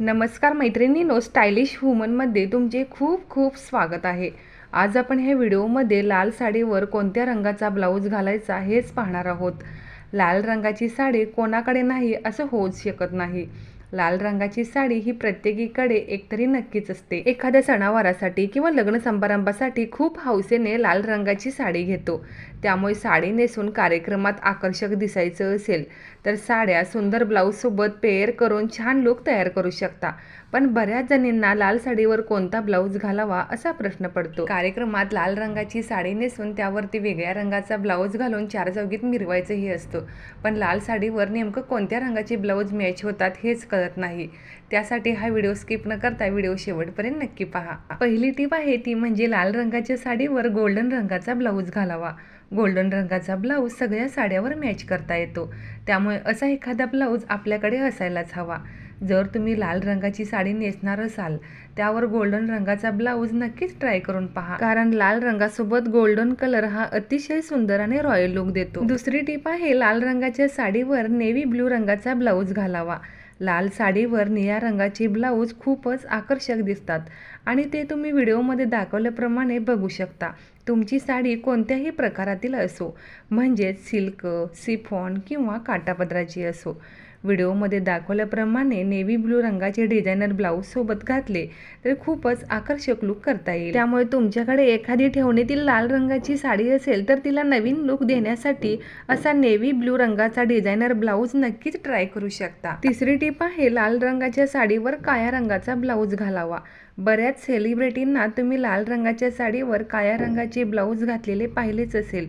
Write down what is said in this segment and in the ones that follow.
नमस्कार मैत्रिणीनो स्टायलिश वुमनमध्ये तुमचे खूप खूप स्वागत आहे. आज आपण ह्या व्हिडिओमध्ये लाल साडीवर कोणत्या रंगाचा ब्लाऊज घालायचा हेच पाहणार आहोत. लाल रंगाची साडी कोणाकडे नाही असं होऊच शकत नाही. लाल रंगाची साडी ही प्रत्येकीकडे एकतरी नक्कीच असते. एखाद्या सणावारासाठी किंवा लग्न समारंभासाठी खूप हौसेने लाल रंगाची साडी घेतो. त्यामुळे साडी नेसून कार्यक्रमात आकर्षक दिसायचं असेल तर साड्या सुंदर ब्लाऊजसोबत पेअर करून छान लुक तयार करू शकता. पण बऱ्याच जणींना लाल साडीवर कोणता ब्लाऊज घालावा असा प्रश्न पडतो. कार्यक्रमात लाल रंगाची साडी नेसून त्यावरती वेगळ्या रंगाचा ब्लाऊज घालून चार चौकीत मिरवायचंही असतं. पण लाल साडीवर नेमकं कोणत्या रंगाचे ब्लाऊज मॅच होतात हेच कळत नाही. त्यासाठी हा व्हिडिओ स्किप न करता व्हिडिओ शेवटपर्यंत नक्की पहा. पहिली टीप आहे ती म्हणजे लाल रंगाच्या साडीवर गोल्डन रंगाचा ब्लाऊज घालावा. गोल्डन रंगाचा ब्लाऊज सगळ्या साड्यावर मॅच करता येतो. त्यामुळे असा एखादा ब्लाऊज आपल्याकडे असायलाच हवा. जर तुम्ही लाल रंगाची साडी नेसणार असाल त्यावर गोल्डन रंगाचा ब्लाऊज नक्कीच ट्राय करून पहा. कारण लाल रंगासोबत गोल्डन कलर हा अतिशय सुंदर आणि रॉयल लुक देतो. दुसरी टीप आहे लाल रंगाच्या साडीवर नेव्ही ब्लू रंगाचा ब्लाऊज घालावा. लाल साडीवर निळ्या रंगाचे ब्लाऊज खूपच आकर्षक दिसतात. आणि ते तुम्ही व्हिडिओमध्ये दाखवल्याप्रमाणे बघू शकता. तुमची साडी कोणत्याही प्रकारातील असो म्हणजेच सिल्क सिफॉन किंवा काटापदराची असो. व्हिडिओमध्ये दाखवल्याप्रमाणे नेव्ही ब्लू रंगाचे डिझायनर ब्लाऊज सोबत घातले तर खूपच आकर्षक लुक करता येईल. त्यामुळे तुमच्याकडे एखादी ठेवणीतील लाल रंगाची साडी असेल तर तिला नवीन लुक देण्यासाठी असा नेव्ही ब्लू रंगाचा डिझायनर ब्लाऊज नक्कीच ट्राय करू शकता. तिसरी टीप आहे लाल रंगाच्या साडीवर काळ्या रंगाचा ब्लाऊज घालावा. बऱ्याच सेलिब्रिटींना तुम्ही लाल रंगाच्या साडीवर काळ्या रंगाचे ब्लाऊज घातलेले पाहिलेच असेल.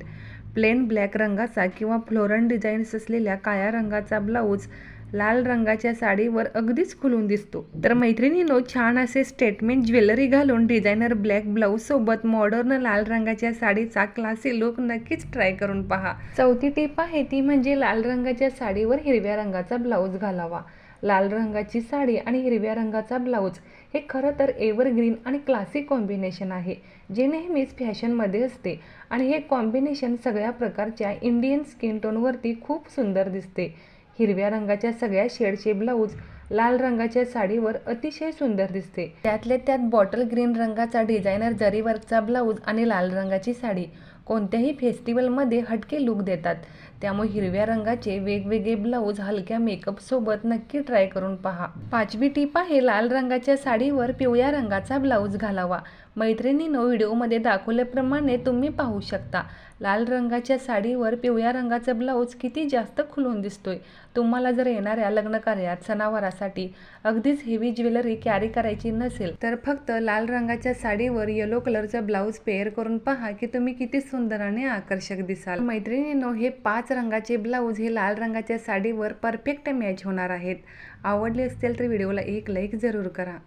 प्लेन ब्लॅक रंगाचा किंवा फ्लोरन डिझाईन्स असलेल्या काळ्या रंगाचा ब्लाऊज लाल रंगाच्या साडीवर अगदीच खुलून दिसतो. तर मैत्रिणीनो छान असे स्टेटमेंट ज्वेलरी घालून डिझायनर ब्लॅक ब्लाऊज सोबत मॉडर्न लाल रंगाच्या साडीचा क्लासी लुक नक्कीच ट्राय करून पहा. चौथी टीप आहे ती म्हणजे लाल रंगाच्या साडीवर हिरव्या रंगाचा ब्लाऊज घालावा. लाल रंगाची साडी आणि हिरव्या रंगाचा ब्लाऊज हे खरं तर एव्हरग्रीन आणि क्लासिक कॉम्बिनेशन आहे जे नेहमीच फॅशनमध्ये असते आणि हे कॉम्बिनेशन सगळ्या प्रकारच्या इंडियन स्किन टोनवरती खूप सुंदर दिसते. हिरव्या रंगाच्या सगळ्या शेडचे ब्लाऊज लाल रंगाच्या साडीवर अतिशय सुंदर दिसते. त्यातल्या त्यात बॉटल ग्रीन रंगाचा डिझायनर जरीवर्कचा ब्लाऊज आणि लाल रंगाची साडी कोणत्याही फेस्टिवलमध्ये हटके लुक देतात. त्यामुळे हिरव्या रंगाचे वेगवेगळे ब्लाऊज हलक्या मेकअपसोबत नक्की ट्राय करून पहा. पाचवी टीप आहे लाल रंगाच्या साडीवर पिवळ्या रंगाचा ब्लाऊज घालावा. मैत्रिणीनो व्हिडिओमध्ये दाखवल्याप्रमाणे तुम्ही पाहू शकता. लाल रंगाच्या साडीवर पिवळ्या रंगाचा ब्लाऊज किती जास्त खुलून दिसतोय. तुम्हाला जर येणाऱ्या लग्न कार्यात सणावारासाठी अगदीच हेवी ज्वेलरी कॅरी करायची नसेल तर फक्त लाल रंगाच्या साडीवर येलो कलरचा ब्लाऊज पेअर करून पहा की तुम्ही किती सुंदर आणि आकर्षक दिसाल. मैत्रिणीनो हे पाच रंगाचे ब्लाऊज हे लाल रंगाच्या साडीवर परफेक्ट मॅच होणार आहेत. आवडले असतील तर व्हिडिओला एक लाईक जरूर करा.